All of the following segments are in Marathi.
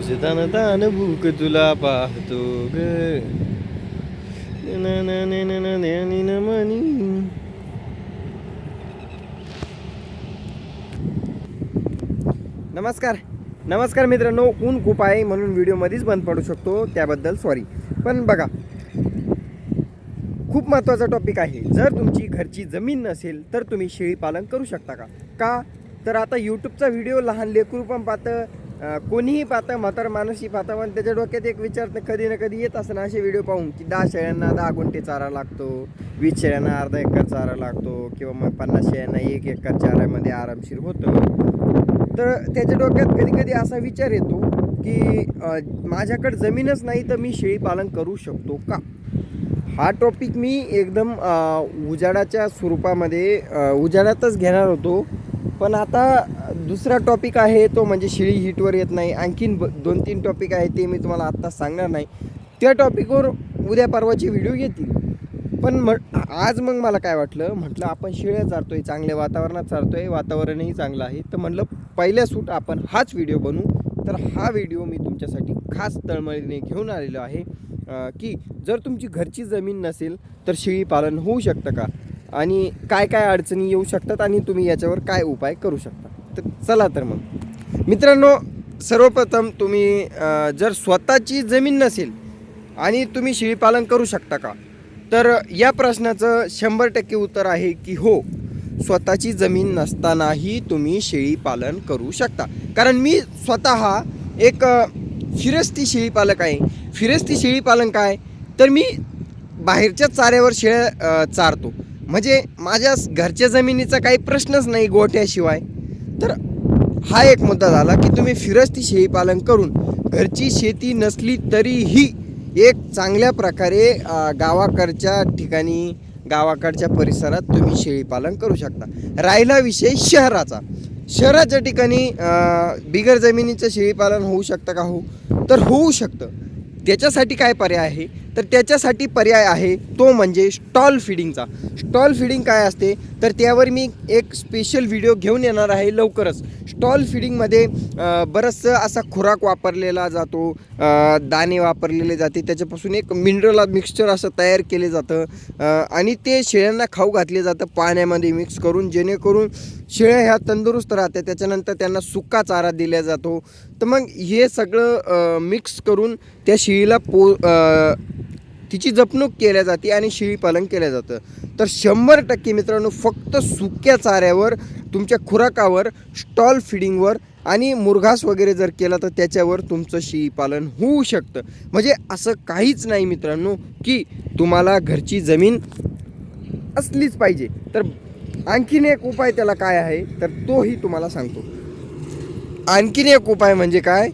तुझे तन तन भूक तुला पाहतो ग नमस्कार. नमस्कार मित्रांनो ऊन खूप आहे म्हणून व्हिडिओमध्येच बंद पडू शकतो त्याबद्दल सॉरी पण बघा खूप महत्त्वाचा टॉपिक आहे. जर तुमची घरची जमीन नसेल तर तुम्ही शेळीपालन करू शकता का? का? तर आता यूट्यूबचा व्हिडिओ लहान लेकरू पण पाहतं. कोणीही पाहतं म्हातार माणूसही पाहतं पण त्याच्या डोक्यात एक विचार तर कधी ना कधी येत असताना असे व्हिडिओ पाहून की दहा शेळ्यांना दहा गुंठे चारा लागतो वीस शेळ्यांना अर्धा एकर चारा लागतो किंवा मग पन्नास शेळ्यांना एक एकर चाऱ्यामध्ये आरामशीर होतं. तर त्याच्या डोक्यात कधी कधी असा विचार येतो की माझ्याकडे जमीनच नाही तर मी शेळीपालन करू शकतो का? हा टॉपिक मी एकदम उजाडाच्या स्वरूपामध्ये उजाडातच घेणार होतो. पण आता दुसरा टॉपिक आहे तो म्हणजे शिळी हिटवर येत नाही. आणखीन ब दोन तीन टॉपिक आहे ते मी तुम्हाला आत्ता सांगणार नाही. त्या टॉपिकवर उद्या परवाचे व्हिडिओ येतील. पण म आज मग मला काय वाटलं? म्हटलं आपण शिळ्या चारतो आहे चांगल्या वातावरणात चारतोय वातावरणही चांगलं आहे. तर म्हटलं पहिल्या सूट आपण हाच व्हिडिओ बनवू. तर हा व्हिडिओ मी तुमच्यासाठी खास तळमळीने घेऊन आलेलो आहे. की जर तुमची घरची जमीन नसेल तर शेळी पालन होऊ शकतं का? आणि काय काय अडचणी येऊ शकतात आणि तुम्ही याच्यावर काय उपाय करू शकता? तर चला तर मग. मित्रांनो सर्वप्रथम तुम्ही जर स्वतःची जमीन नसेल आणि तुम्ही शेळीपालन करू शकता का? तर या प्रश्नाचं शंभर टक्के उत्तर आहे की हो स्वतःची जमीन नसतानाही तुम्ही शेळीपालन करू शकता. कारण मी स्वतः एक फिरस्ती शेळीपालक आहे. फिरस्ती शेळीपालन काय? तर मी बाहेरच्या चाऱ्यावर शेळ्या चारतो. म्हणजे माझ्या घरच्या जमिनीचा काही प्रश्नच नाही गोठ्याशिवाय. तर हा एक मुद्दा झाला की तुम्ही फिरस्ती शेळीपालन करून घरची शेती नसली तरीही एक चांगल्या प्रकारे गावाकडच्या ठिकाणी गावाकडच्या परिसरात तुम्ही शेळीपालन करू शकता. राहिला विषय शहराचा. शहराच्या ठिकाणी बिगर जमिनीचं शेळीपालन होऊ शकतं का हो? तर होऊ शकतं. त्याच्यासाठी काय पर्याय आहे? तर त्याच्यासाठी पर्याय आहे तो म्हणजे स्टॉल फिडिंगचा स्टॉल फिडिंग काय असते? तर त्यावर मी एक स्पेशल व्हिडिओ घेऊन येणार आहे लवकरच. स्टॉल फिडिंगमध्ये बरंचसं असा खुराक वापरलेला जातो दाणे वापरलेले जाते त्याच्यापासून एक मिनरल मिक्सचर असं तयार केले जातं आणि ते शेळ्यांना खाऊ घातले जातं पाण्यामध्ये मिक्स करून जेणेकरून शेळ्या ह्या तंदुरुस्त राहतात त्याच्यानंतर त्यांना सुका चारा दिला जातो. तर मग हे सगळं मिक्स करून त्या शेळीला पो तिची जपणूक केल्या जाते आणि शेळीपालन केलं जातं. तर शंभर टक्के मित्रांनो फक्त सुक्या चाऱ्यावर तुमच्या खुराकावर स्टॉल फिडिंगवर आणि मुरघास वगैरे जर केला तर त्याच्यावर तुमचं शेळीपालन होऊ शकतं. म्हणजे असं काहीच नाही मित्रांनो की तुम्हाला घरची जमीन असलीच पाहिजे. तर आणखीन एक उपाय त्याला काय आहे तर तोही तुम्हाला सांगतो. आणखीन एक उपाय म्हणजे काय?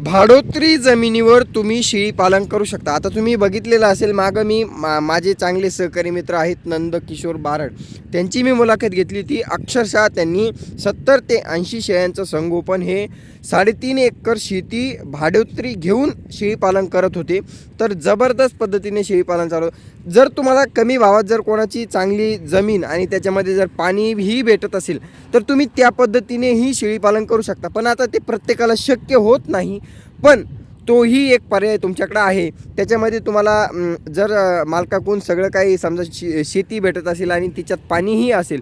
भाडोत्री जमिनीवर तुम्ही शेळी पालन करू शकता. आता तुम्ही बघितलेलं असेल मागं मी मा माझे चांगले सहकारी मित्र आहेत नंद किशोर बारड. त्यांची मी मुलाखत घेतली होती. अक्षरशः त्यांनी सत्तर ते ऐंशी शेळ्यांचं संगोपन हे साडेतीन एकर शेती भाडोत्री घेऊन शेळीपालन करत होते. तर जबरदस्त पद्धतीने शेळीपालन चालू. जर तुम्हाला कमी भावात जर कोणाची चांगली जमीन आणि त्याच्यामध्ये जर पाणीही भेटत असेल तर तुम्ही त्या पद्धतीनेही शेळीपालन करू शकता. पण आता ते प्रत्येकाला शक्य होत नाही. पण तोही एक पर्याय तुमच्याकडं आहे. त्याच्यामध्ये तुम्हाला जर अं, मालकाकडून सगळं काही समजा शे शेती भेटत असेल आणि तिच्यात पाणीही असेल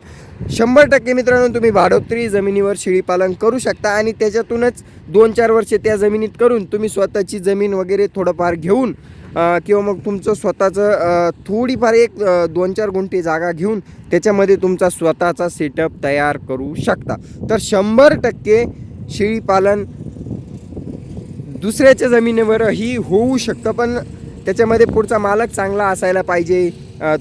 शंभर टक्के मित्रांनो तुम्ही भाडोत्री जमिनीवर शेळीपालन करू शकता आणि त्याच्यातूनच दोन चार वर्षे त्या जमिनीत करून तुम्ही स्वतःची जमीन वगैरे थोडंफार घेऊन किंवा मग तुमचं स्वतःचं थोडीफार एक दोन चार गुंठे जागा घेऊन त्याच्यामध्ये तुमचा स्वतःचा सेटअप तयार करू शकता. तर शंभर टक्के शेळीपालन दुसऱ्याच्या जमिनीवरही होऊ शकतं पण त्याच्यामध्ये पुढचा मालक चांगला असायला पाहिजे.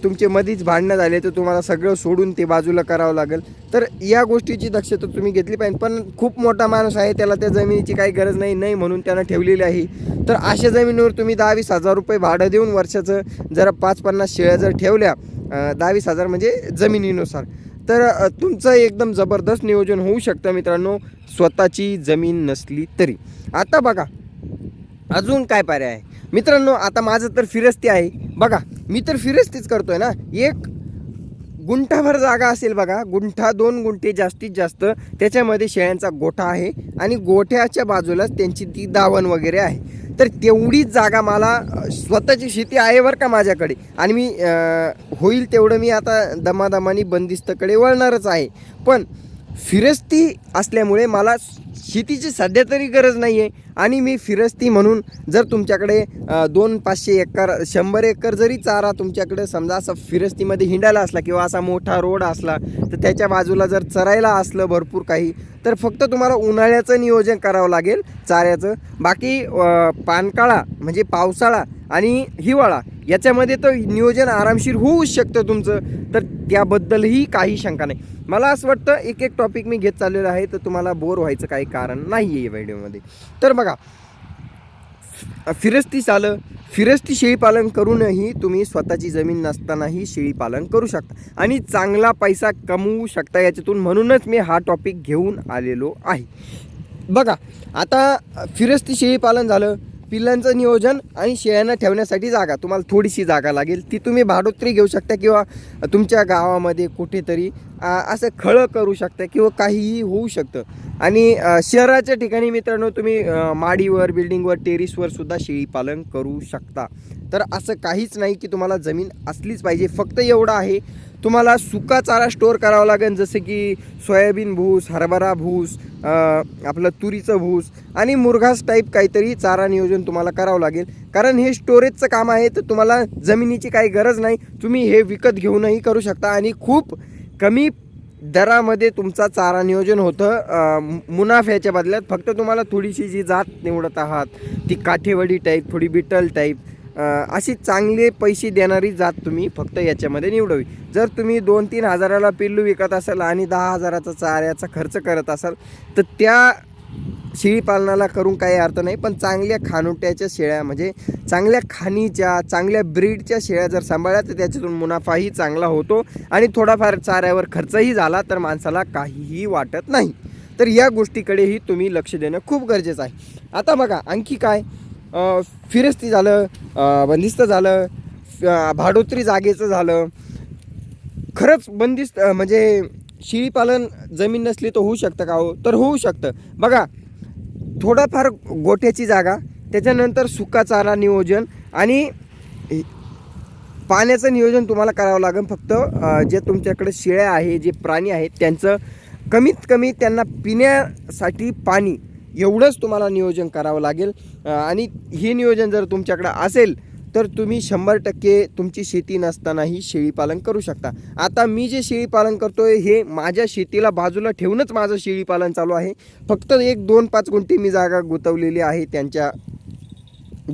तुमचे मधीच भांडणं झाले तर तुम्हाला सगळं सोडून ते बाजूला करावं लागेल. तर या गोष्टीची दक्षता तुम्ही घेतली पाहिजे. पण खूप मोठा माणूस आहे त्याला त्या जमिनीची काही गरज नाही नाही म्हणून त्यानं ठेवलेली आहे. तर अशा जमिनीवर तुम्ही दहा वीस हजार रुपये भाडं देऊन वर्षाचं जर पाच पन्नास शेळ्या जर ठेवल्या दहावीस दहा वीस हजार म्हणजे जमिनीनुसार. तर तुमचं एकदम जबरदस्त नियोजन होऊ शकतं मित्रांनो. स्वतःची जमीन नसली तरी. आता बघा अजून काय पर्याय आहे? मित्रांनो आता माझं तर फिरस्ती आहे. बघा मी तर फिरस्तीच करतोय ना. एक गुंठाभर जागा असेल बघा. गुंठा दोन गुंठे जास्तीत जास्त. त्याच्यामध्ये शेळ्यांचा गोठा आहे आणि गोठ्याच्या बाजूलाच त्यांची ती दावण वगैरे आहे. तर तेवढीच जागा मला स्वतःची शेती आहे बरं का माझ्याकडे. आणि मी होईल तेवढं मी आता दमादमानी बंदिस्तकडे वळणारच आहे. पण फिरस्ती असल्यामुळे मला शेतीची सध्या तरी गरज नाही आहे आणि मी फिरस्ती म्हणून जर तुमच्याकडे दोन पाचशे एकर शंभर एकर जरी चारा तुमच्याकडे समजा असं फिरस्तीमध्ये हिंडायला असला किंवा असा मोठा रोड असला तर त्याच्या बाजूला जर चरायला असलं भरपूर काही तर फक्त तुम्हाला उन्हाळ्याचं नियोजन करावं लागेल चाऱ्याचं. बाकी पानकाळा म्हणजे पावसाळा आणि हिवाळा याच्यामध्ये तर नियोजन आरामशीर होऊच शकतं तुमचं तर त्याबद्दलही काही शंका नाही. मला असं वाटतं एक एक टॉपिक मी घेत चाललेलो आहे तर तुम्हाला बोर व्हायचं काय काही कारण नाही आहे या व्हिडिओमध्ये. तर बघा फिरस्ती चालं फिरस्ती शेळीपालन करूनही तुम्ही स्वतःची जमीन नसतानाही शेळीपालन करू शकता. आणि चांगला पैसा कमवू शकता याच्यातून म्हणूनच मी हा टॉपिक घेऊन आलेलो आहे. बघा आता फिरस्ती शेळीपालन झालं पिल्लांचं नियोजन आणि शेळ्यांना ठेवण्यासाठी जागा. तुम्हाला थोडीशी जागा लागेल. ती तुम्ही भाडोत्री घेऊ शकता किंवा तुमच्या गावामध्ये कुठेतरी असं खळं करू शकता किंवा काहीही होऊ शकतं. आणि शहराच्या ठिकाणी मित्रांनो तुम्ही माडीवर बिल्डिंगवर टेरिसवर सुद्धा शेळीपालन करू शकता. तर असं काहीच नाही की तुम्हाला जमीन असलीच पाहिजे. फक्त एवढं आहे तुम्हाला सुका चारा स्टोअर करावा लागेल जसे की सोयाबीन भूस हरभरा भूस आपलं तुरीचं भूस आणि मुरघास टाईप काहीतरी चारा नियोजन तुम्हाला करावं लागेल. कारण हे स्टोरेजचं काम आहे तर तुम्हाला जमिनीची काही गरज नाही. तुम्ही हे विकत घेऊनही करू शकता आणि खूप कमी दरामध्ये तुमचा चारा नियोजन होतं. मुनाफ्याच्या बदल्यात फक्त तुम्हाला थोडीशी जी जात निवडत आहात ती काठेवाडी टाईप थोडी बिटल टाईप अशी चांगले पैसे देणारी जात तुम्ही फक्त याच्यामध्ये निवडावी. जर तुम्ही दोन तीन हजाराला पिल्लू विकत असाल आणि दहा हजाराचा चाऱ्याचा खर्च करत असाल तर त्या शेळीपालनाला करून काही अर्थ नाही पण चांगल्या खानुट्याच्या शेळ्या म्हणजे चांगल्या खाणीच्या चांगल्या ब्रीडच्या शेळ्या जर सांभाळल्या तर त्याच्यातून मुनाफाही चांगला होतो आणि थोडाफार चाऱ्यावर खर्चही झाला तर माणसाला काहीही वाटत नाही. तर या गोष्टीकडेही तुम्ही लक्ष देणं खूप गरजेचं आहे. आता बघा आणखी काय? फिरस्ती झालं बंदिस्त झालं भाडोत्री जागेचं झालं. खरंच बंदिस्त म्हणजे शेळीपालन जमीन नसली तर होऊ शकतं का हो? तर होऊ शकतं. बघा थोडाफार गोठ्याची जागा त्याच्यानंतर सुका चारा नियोजन आणि पाण्याचं नियोजन तुम्हाला करावं लागेल. फक्त जे तुमच्याकडे शेळ्या आहे जे प्राणी आहेत त्यांचं कमीत कमी त्यांना पिण्यासाठी पाणी एवढंच तुम्हाला नियोजन करावं लागेल. आणि हे नियोजन जर तुमच्याकडं असेल तर तुम्ही शंभर टक्के तुमची शेती नसतानाही शेळीपालन करू शकता. आता मी जे शेळीपालन करतो आहे हे माझ्या शेतीला बाजूला ठेवूनच माझं शेळीपालन चालू आहे. फक्त एक दोन पाच गुंठे मी जागा गुंतवलेली आहे त्यांच्या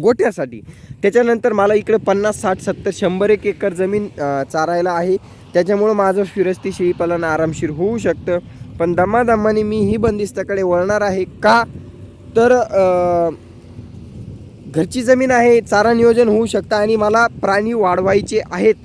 गोठ्यासाठी. त्याच्यानंतर मला इकडे पन्नास साठ सत्तर शंभर एक एकर जमीन चारायला आहे. त्याच्यामुळं माझं फिरस्ती शेळीपालन आरामशीर होऊ शकतं. पण दमादमाने मी ही बंदिस्ताकडे वळणार आहे का? तर घरची जमीन आहे चारा नियोजन होऊ शकतं आणि मला प्राणी वाढवायचे आहेत.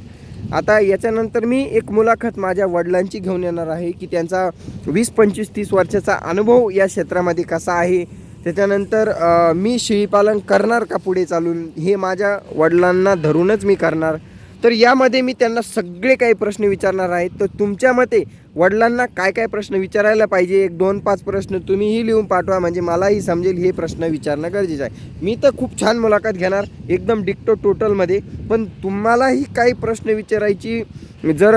आता याच्यानंतर मी एक मुलाखत माझ्या वडिलांची घेऊन येणार आहे की त्यांचा वीस पंचवीस तीस वर्षाचा अनुभव या क्षेत्रामध्ये कसा आहे? त्याच्यानंतर मी शेळीपालन करणार का पुढे चालून? हे माझ्या वडिलांना धरूनच मी करणार. तर यामध्ये मी त्यांना सगळे काही प्रश्न विचारणार आहेत तर तुमच्या मते वडिलांना काय काय प्रश्न विचारायला पाहिजे? एक दोन पाच प्रश्न तुम्हीही लिहून पाठवा. म्हणजे मलाही समजेल हे प्रश्न विचारणं गरजेचं आहे. मी तर खूप छान मुलाखत घेणार एकदम डिक्टो टोटलमध्ये. पण तुम्हालाही काही प्रश्न विचारायची जर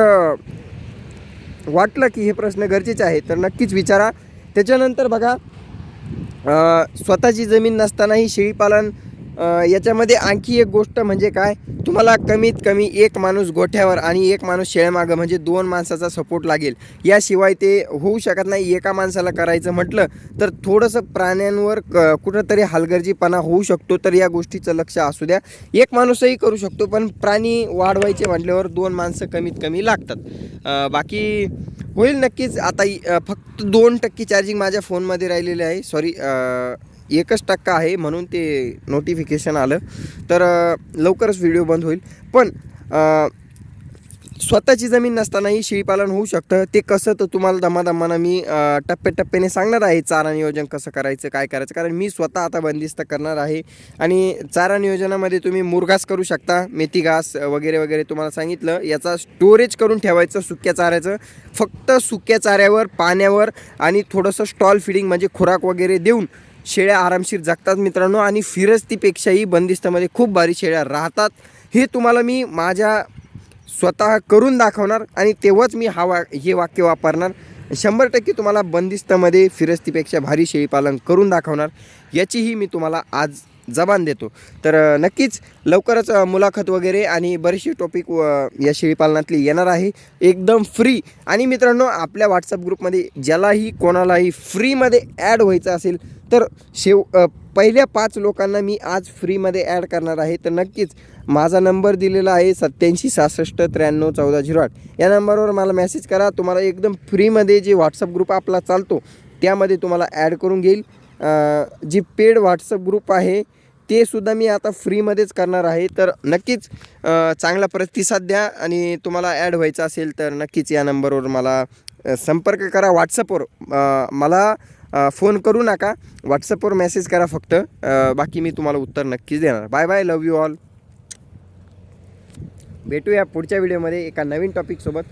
वाटलं की हे प्रश्न गरजेचे आहे तर नक्कीच विचारा. त्याच्यानंतर बघा स्वतःची जमीन नसतानाही शेळीपालन याच्यामध्ये आणखी एक गोष्ट म्हणजे काय? तुम्हाला कमीत कमी एक माणूस गोठ्यावर आणि एक माणूस शेळ्यामागं म्हणजे दोन माणसाचा सपोर्ट लागेल. याशिवाय ते होऊ शकत नाही. एका माणसाला करायचं म्हटलं तर थोडंसं प्राण्यांवर क कुठंतरी हलगर्जीपणा होऊ शकतो. तर या गोष्टीचं लक्ष असू द्या. एक माणूसही करू शकतो पण प्राणी वाढवायचे म्हटल्यावर दोन माणसं कमीत कमी लागतात. बाकी होईल नक्कीच. आता फक्त दोन टक्के चार्जिंग माझ्या फोनमध्ये राहिलेले आहे. सॉरी एकच टक्का आहे म्हणून ते नोटिफिकेशन आलं. तर लवकरच व्हिडिओ बंद होईल. पण स्वतःची जमीन नसतानाही शेळीपालन होऊ शकतं. ते कसं तर तुम्हाला दमादमानं मी टप्प्याटप्प्याने सांगणार आहे चारा नियोजन कसं करायचं काय करायचं. कारण मी स्वतः आता बंदिस्त करणार आहे. आणि चारा नियोजनामध्ये तुम्ही मुरघास करू शकता मेथी घास वगैरे वगैरे तुम्हाला सांगितलं. याचा स्टोरेज करून ठेवायचं सुक्या चाऱ्याचं. फक्त सुक्या चाऱ्यावर पाण्यावर आणि थोडंसं स्टॉल फिडिंग म्हणजे खुराक वगैरे देऊन शेळ्या आरामशीर जगतात मित्रांनो आणि फिरस्तीपेक्षाही बंदिस्तामध्ये खूप भारी शेळ्या राहतात. हे तुम्हाला मी माझ्या स्वतः करून दाखवणार आणि तेव्हाच मी हा वा हे वाक्य वापरणार. शंभर टक्के तुम्हाला बंदिस्तामध्ये फिरस्तीपेक्षा भारी शेळीपालन करून दाखवणार. याचीही मी तुम्हाला आज जबान देतो. तर नक्कीच लवकरच मुलाखत वगैरे आणि बरेचसे टॉपिक या शेळीपालनातली येणार आहे. एकदम फ्री आणि मित्रांनो आपल्या व्हॉट्सअप ग्रुपमध्ये ज्यालाही कोणालाही फ्रीमध्ये ॲड व्हायचं असेल तर शेव पहिल्या पाच लोकांना मी आज फ्रीमध्ये ॲड करणार आहे. तर नक्कीच माझा नंबर दिलेला आहे सत्याऐंशी सहासष्ट त्र्याण्णव चौदा झिरो आठ. या नंबरवर मला मेसेज करा. तुम्हाला एकदम फ्रीमध्ये जे व्हॉट्सअप ग्रुप आपला चालतो त्यामध्ये तुम्हाला ॲड करून घेईल. जी पेड व्हॉट्सअप ग्रुप आहे ते सुद्धा मी आता फ्रीमध्येच करणार आहे. तर नक्कीच चांगला प्रतिसाद द्या आणि तुम्हाला ॲड व्हायचं असेल तर नक्कीच या नंबरवर मला संपर्क करा. व्हॉट्सअपवर मला फोन करू नका. व्हॉट्सअपवर मेसेज करा फक्त. बाकी मी तुम्हाला उत्तर नक्कीच देणार. Bye bye love you all भेटूया पुढच्या व्हिडिओमध्ये एका नवीन टॉपिकसोबत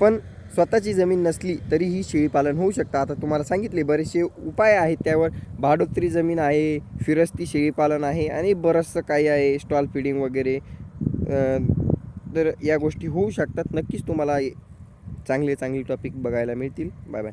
पण स्वतःची जमीन नसली तरीही शेळीपालन होऊ शकतं. आता तुम्हाला सांगितले बरेचसे उपाय आहेत त्यावर. भाडोत्री जमीन आहे फिरस्ती शेळीपालन आहे आणि बरंचसं काही आहे. स्टॉल फिडिंग वगैरे. तर या गोष्टी होऊ शकतात. नक्कीच तुम्हाला चांगले चांगले टॉपिक बघायला मिळतील. Bye bye